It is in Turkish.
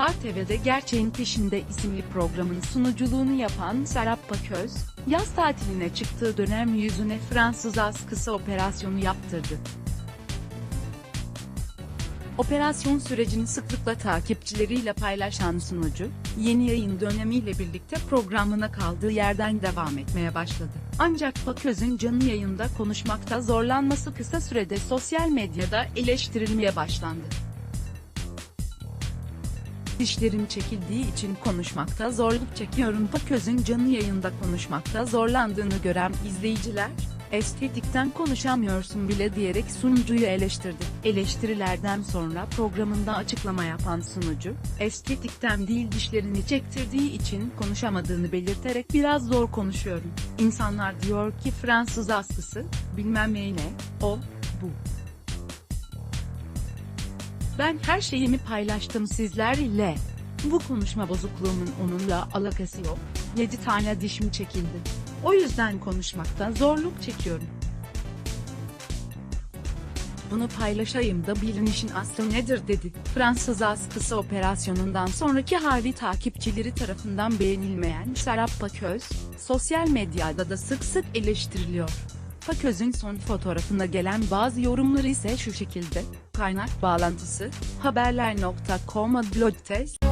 Halk TV'de Gerçeğin Peşinde isimli programın sunuculuğunu yapan Serap Paköz, yaz tatiline çıktığı dönem yüzüne Fransız askısı operasyonu yaptırdı. Operasyon sürecini sıklıkla takipçileriyle paylaşan sunucu, yeni yayın dönemiyle birlikte programına kaldığı yerden devam etmeye başladı. Ancak Paköz'ün canlı yayında konuşmakta zorlanması kısa sürede sosyal medyada eleştirilmeye başlandı. Dişlerim çekildiği için konuşmakta zorluk çekiyorum. Paköz'ün canlı yayında konuşmakta zorlandığını gören izleyiciler, estetikten konuşamıyorsun bile diyerek sunucuyu eleştirdi. Eleştirilerden sonra programında açıklama yapan sunucu, estetikten değil dişlerini çektirdiği için konuşamadığını belirterek biraz zor konuşuyorum. İnsanlar diyor ki Fransız askısı, bilmem neyle, o, bu. Ben her şeyimi paylaştım sizlerle. Bu konuşma bozukluğumun onunla alakası yok. 7 tane dişim çekildi. O yüzden konuşmakta zorluk çekiyorum. Bunu paylaşayım da bilin işin aslı nedir dedi. Fransız askısı operasyonundan sonraki hali takipçileri tarafından beğenilmeyen Serap Paköz, sosyal medyada da sık sık eleştiriliyor. Paköz'ün son fotoğrafına gelen bazı yorumları ise şu şekilde, kaynak bağlantısı, haberler.com blog test.